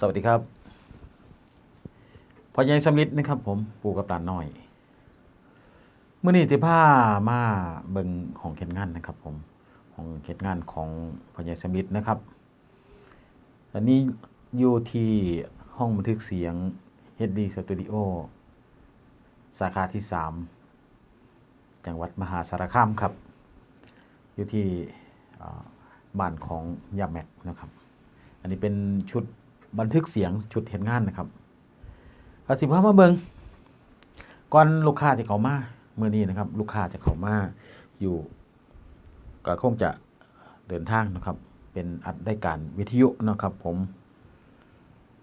สวัสดีครับพ่อใหญ่สำลิดนะครับ ผมปู่กับตาน้อยเมื่อนี้ที่ผ้ามาเบิงของเข็ดงานนะครับ ผมของเข็ดงานของพ่อใหญ่สำลิดนะครับอันนี้อยู่ที่ห้องบันทึกเสียง HD Studio สาขาที่ 3 จังหวัดมหาสารคามครับ อยู่ที่บ้านของยาแม็กนะครับ อันนี้เป็นชุด บันทึกเสียงชุดเห็นงานนะครับเอาสิพามาเบิงก่อนลูกค้าที่เข้ามาเมื่อนี้นะครับ ลูกค้าจะเข้ามาอยู่ก็คงจะเดินทางนะครับ เป็นอัดได้การวิทยุนะครับ ผม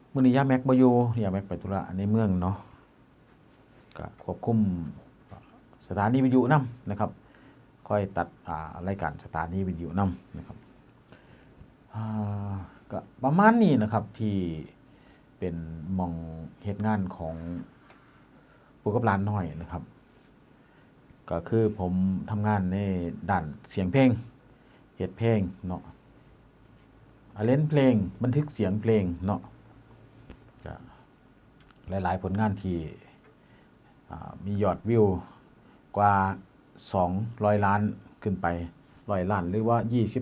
เมื่อนี้ยาแม็กมาอยู่ยาแม็กไปธุระในเมืองเนาะก็ควบคุมสถานีวิทยุนํนะครับค่อยตัดอ่ารายการสถานีวิทยุนํนะครับอ่า ก็ประมาณนี้นะครับที่เป็นมองเหตุงานของปู่กับหลานน้อยนะครับ ก็คือผมทำงานในด้านเสียงเพลงเหตุเพลงเนาะอาเล่นเพลงบันทึกเสียงเพลงเนาะก็หลาย ๆ ผลงานที่มียอดวิวกว่า 200 ล้านขึ้นไปร้อยล้าน หรือว่า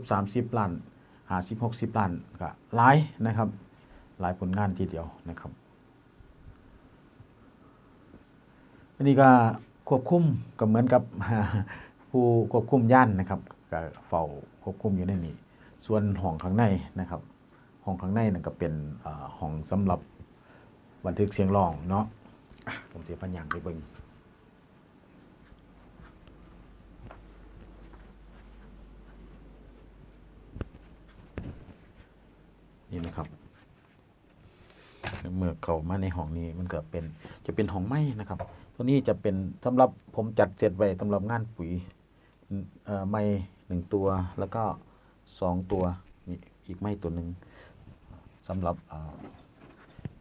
20-30 ล้าน หาสิบหกสิบล้านก็หลายนะครับ หลายผลงานทีเดียวนะครับอันนี้ก็ควบคุมก็เหมือนกับผู้ควบคุมย่านนะครับก็เฝ้าควบคุมอยู่ในนี้ ส่วนห้องข้างในนะครับห้องข้างในนั่นก็เป็นห้องสำหรับบันทึกเสียงร้องเนาะผมเสียพันอย่างไปเบิ่ง นี่นะครับ เข้ามาในห้องนี้มันก็เป็นจะเป็นห้องไม้นะครับ ตัวนี้จะเป็นสำหรับผมจัดเสร็จไว้สำหรับงานปุ๋ยไม้หนึ่งตัวแล้วก็สองตัวมีอีกไม้ตัวหนึ่งสำหรับ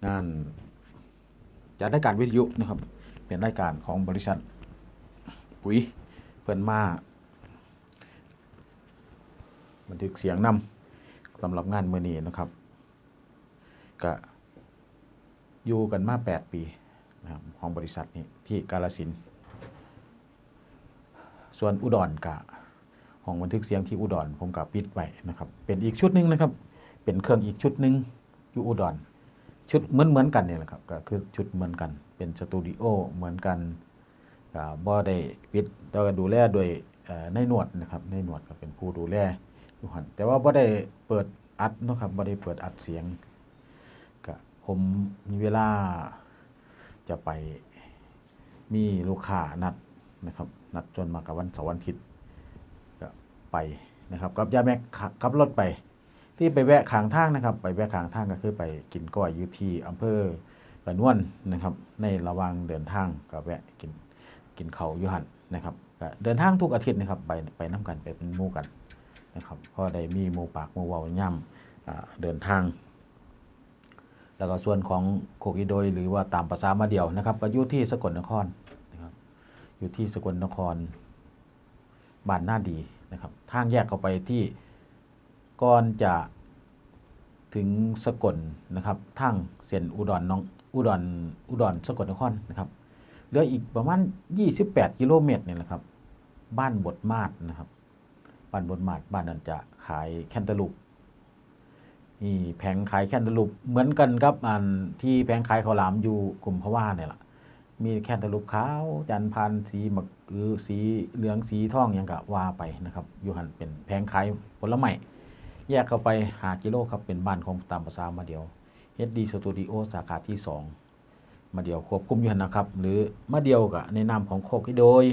งานจัดรายการวิทยุนะครับเป็นรายการของบริษัทปุ๋ยเพิ่นมาบันทึกเสียงนำสำหรับงานเมื่อนี้นะครับก็ อยู่กันมา 8 ปีนะครับของบริษัทนี้ที่กาลสิน ส่วนอุดรกะของบันทึกเสียงที่อุดรผมกับปิดไว้นะครับ เป็นอีกชุดหนึ่งนะครับ เป็นเครื่องอีกชุดหนึ่งอยู่อุดรชุดเหมือนเหมือนกันเนี่ยแหละครับก็คือชุดเหมือนกันเป็นสตูดิโอเหมือนกันบ่ได้ปิดแต่ว่าดูแลโดยในายหนวดนะครับในายหนวดก็เป็นผู้ดูแลอยู่หันแต่ว่าบ่ได้เปิดอัดนะครับบ่ได้เปิดอัดเสียง ผมมีเวลาจะไปมีลูกค้านัดนะครับ นัดจนมากับวันเสาร์วันอาทิตย์ก็ไปนะครับกับยาแม็กขับรถไป ที่ไปแวะขางทางนะครับ ไปแวะขางทางก็คือไปกินก้อยอยู่ที่อำเภอกระนวนนะครับ ในระหว่างเดินทางก็แวะกินกินเขาอยู่หันนะครับเดินทางทุกอาทิตย์นะครับ ไปไปน้กันไปเป็นมู่กันนะครับเพราะได้มีหมู่ปากหมู่เว้าย่ำอ่าเดินทาง แล้วก็ส่วนของโคกอีโดย หรือว่าตามภาษามาเดียวนะครับก็อยู่ที่สกลนครนะครับอยู่ที่สกลนครบ้านหน้าดีนะครับทางแยกเข้าไปที่ก่อนจะถึงสกลนะครับทางเส้นอุดรน้องอุดรอุดรสกลนครนะครับเหลืออีกประมาณ 28 กิโลเมตรเนี่ยแหละครับ บ้านบทมาดนะครับ บ้านบทมาดบ้านนั้นจะขายแคนตาลูป นี่แผงขายแคนตาลูปเหมือนกันครับอันที่แผงขายข้าวหลามอยู่กลุ่มพะว่าเนี่ยแหละมีแคนตาลูปขาวจันพันสีหมักหรือสีเหลืองสีทองหยังกะว่าไปนะครับอยู่หันเป็นแผงขายผลไม้แยกเข้าไปหากิโลครับเป็นบ้านของตามภาษามาเดียว HD Studio สาขาที่ 2 มาเดียวควบคุมอยู่หันนะครับ หรือมาเดียวกับในนามของโคกอีโดย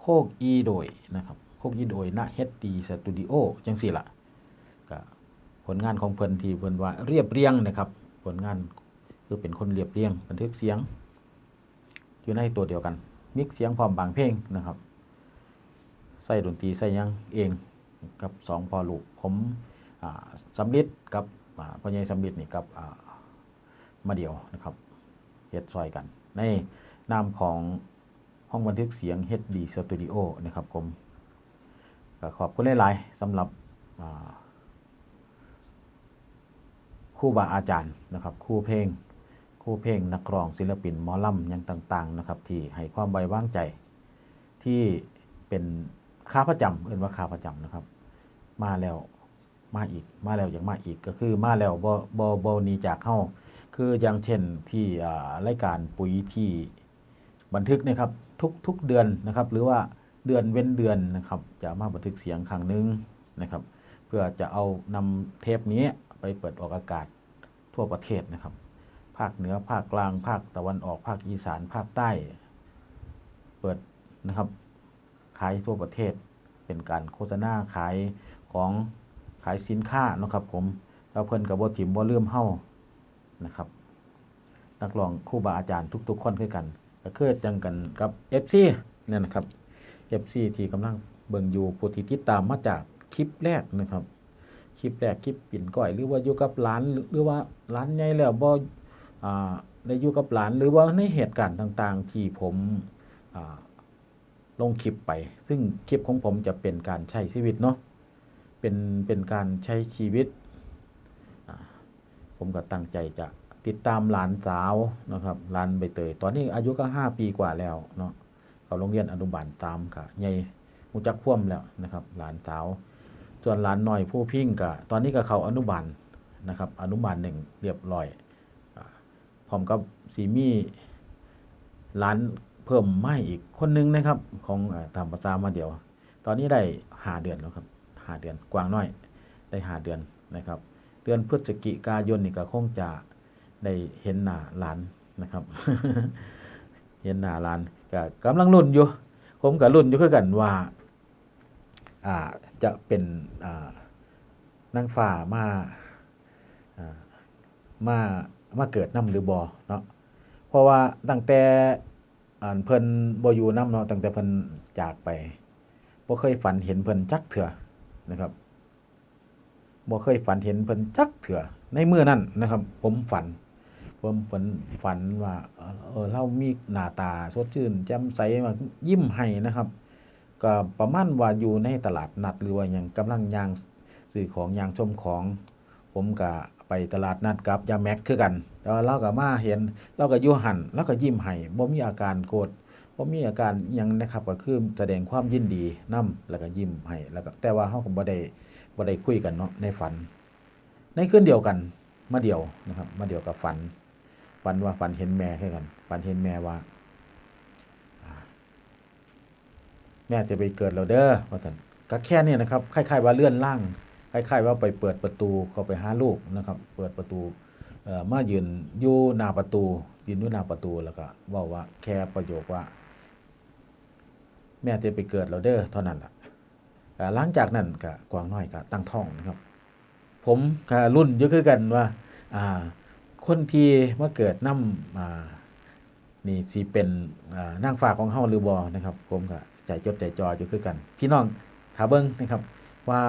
โคกอีโดยนะครับโคกอีโดยณ HD Studio จังสี่ละก็ผ ลงานของเพิ่นที่เพิ่นว่าเรียบเรียงนะครับ ผลงานคือเป็นคนเรียบเรียงบันทึกเสียง อยู่ในตัวเดียวกัน มิกเสียงพร้อมบางเพลงนะครับใส่ดนตรีใส่ยังเองกับสองพอลูกผมสำลิดกับพ่อใหญ่สำลิดนี่กับมาเดียวนะครับเฮ็ดซอยกัน ในนามของห้องบันทึกเสียง HD Studio นะครับผมก็ขอบคุณหลาย ๆสำหรับ คครูบาอาจารย์นะครับครูเพลงครูเพลงนักร้องศิลปินหมอลำย่างต่าง ๆ นะครับ ที่ให้ความไว้วางใจที่เป็นค้าประจำเรียกว่าค้าประจำนะครับ มาแล้วมาอีกมาแล้วอย่างมาอีกก็คือมาแล้วบ่บ่บ่หนีจากเฮาคืออย่างเช่นที่รายการปุ๋ยที่บันทึกนะครับทุกทุกเดือนนะครับ หรือว่าเดือนเว้นเดือนนะครับ จะมาบันทึกเสียงครั้งหนึ่งนะครับ เพื่อจะเอานำเทปนี้ ไปเปิดออกอากาศทั่วประเทศนะครับ ภาคเหนือภาคกลางภาคตะวันออกภาคอีสานภาคใต้ เปิดนะครับขายทั่วประเทศเป็นการโฆษณาขายของขายสินค้านะครับ ผมแล้วเพิ่นกับบ่ถิ่มบ่ลืมเฮานะครับ นักร้องครูบาอาจารย์ทุกๆคนคือกันก็คือจังกันกับ FC เนี่ยนะครับ FC ที่กำลังเบิ่งอยู่ผู้ที่ติดตามมาจากคลิปแรกนะครับ คลิปแรกคลิปปิ่นก้อย หรือว่าอยู่กับหลานหรือว่าหลานใหญ่แล้วบ่อ่าได้อยู่กับหลาน หรือว่าในเหตุการณ์ต่าง ๆ ที่ผมลงคลิปไป ซึ่งคลิปของผมจะเป็นการใช้ชีวิตเนาะเป็นเป็นการใช้ชีวิต ผมก็ตั้งใจจะติดตามหลานสาวนะครับหลานใบเตย ตอนนี้อายุก็ห้าปีกว่าแล้วเนาะเขาโรงเรียนอนุบาลตามค่ะใหญ่มูจักคว่ำแล้วนะครับ หลานสาว ส่วนหลานน้อยผู้พิงก็ตอนนี้ก็เขาอนุบาลนะครับ อนุบาลหนึ่งเรียบร้อยอาพร้อมกับสีมีหลานเพิ่มไม่อีกคนหนึงนะครับ ของตามภาษามาเดียว ตอนนี้ได้หาเดือนแล้วครับหาเดือนกวางน้อยได้หาเดือนนะครับ เดือนพฤศจิกายนนี่ก็คงจะได้เห็นหน้าหลานนะครับ เห็นหน้าหลานก็กำลังรุ่นอยู่ ผมกับรุ่นอยู่คือกันว่า จะเป็นอ่านางฟ้ามามามาเกิดน้ำหรือบอเนาะเพราะว่าตั้งแต่เพิ่นบอยู่นํเนาะตั้งแต่เพิ่นจากไปบ่เคยฝันเห็นเพิ่นจักเถื่อนะครับบ่เคยฝันเห็นเพิ่นจักเถื่อในเมื้อนั้นนะครับ ผมฝันผมฝันฝันว่าเออเออเรามีหน้าตาสดชื่นแจ่มใสมายิ้มให้นะครับ ก็ประมาณว่าอยู่ในตลาดนัดหรือว่ายังกำลังย่างซื้อของย่างชมของ ผมก็ไปตลาดนัดกับยาแม็กคือกันแต่ว่าเราก็มาเห็นเราก็ยู่หันเราก็ยิ้มให้บ่มีอาการโกรธบ่มีอาการยังนะครับก็คือแสดงความยินดีนํแล้วก็ยิ้มให้แล้วก็แต่ว่าเฮาก็บ่ได้บ่ได้คุยกันเนาะในฝัน ในคืนเดียวกันมาเดียวนะครับมาเดียวกับฝันฝันว่าฝันเห็นแม่คือกันฝันเห็นแม่ว่า แม่จะไปเกิดแล้วเด้อว่าซั่นก็แค่นี้นะครับคล้ายๆว่าเลื่อนล่างคล้ายๆว่าไปเปิดประตูเข้าไปหาลูกนะครับ เปิดประตูเอ่อมายืนอยู่หน้าประตูยืนอยู่หน้าประตูแล้วก็ว้าว่าแค่ประโยคว่า แม่จะไปเกิดแล้วเด้อเท่านั้นล่ะหลังจากนั้นก็กวางน้อยก็ตั้งท้องนะครับ ผมก็รุ่นอยู่คือกันว่าอ่าคนที่มาเกิดนํอ่านี่สิเป็นอ่านางฟ้าของเฮาหรือบ่นะครับ ผมก็ ใจจดใจจ่ออยู่คือกัน พี่น้องถาเบิ่งนะครับ ว่า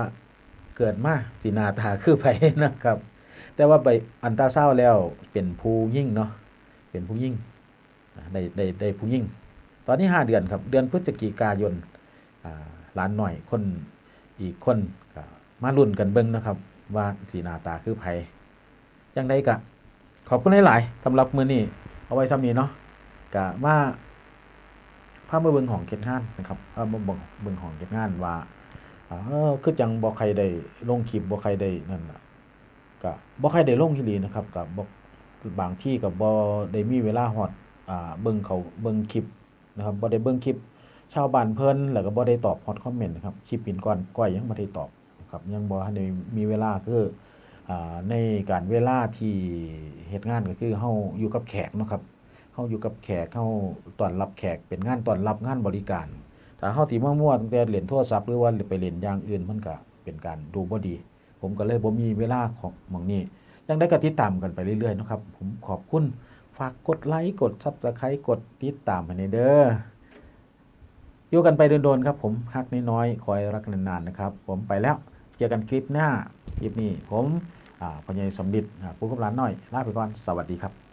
เกิดมาสินาตาคือไผนะครับ แต่ว่าไปอันตราซาวด์แล้วเป็นผู้ยิ่งเนาะเป็นผู้ยิ่งได้ได้ได้ผู้ยิ่ง ตอนนี้ห้าเดือนครับ เดือนพฤศจิกายนอ่าหลานหน่อยคนอีกคนกมาลุ้นกันเบิ่งนะครับ ว่าสีนาตาคือไผจังไดก็ขอบคุณหลาย ๆสำหรับมือนี้เอาไว้ซ้ำนี้เนาะกะว่า ภาพมาเบิ่งของเก็ดงานนะครับภาพมาเบิ่งเบิ่งของเก็ดงานว่าเออคือจังบ่ใครได้ลงคลิปบ่ใครได้นั่นน่ะก็บ่ใครได้ลงที่ดีนะครับก็บ่บางที่ก็บ่ได้มีเวลาฮอดอ่าเบิ่งเขาเบิ่งคลิปนะครับบ่ได้เบิ่งคลิปชาวบ้านเพิ่นแล้วก็บ่ได้ตอบฮอดคอมเมนต์นะครับคลิปปินก่อนก้อยยังบ่ได้ตอบนะครับยังบ่ทันได้มีเวลาคืออ่าในการเวลาที่เฮ็ดงานก็คือเฮาอยู่กับแขกเนาะครับ เฮาอยู่กับแขกเฮาต้อนรับแขกเป็นงานต้อนรับงานบริการ ถ้าเฮาสิมั่วๆตั้งแต่เล่นโทรศัพท์หรือว่าไปเล่นอย่างอื่นมันก็เป็นการดูบ่ดี ผมก็เลยบ่มีเวลาของมองนี้ยังได้ก็ติดตามกันไปเรื่อยๆนะครับผมขอบคุณฝากกดไลค์กด Subscribe กดติดตามให้ในเด้ออยู่กันไปโดนๆครับ ผมฮักน้อยๆคอยรักนานๆนะครับ ผมไปแล้วเจอกันคลิปหน้าคลิปนี้ผมพญายสมฤทธิ์อ่าผู้กำลานน้อยลาไปก่อนสวัสดีครับ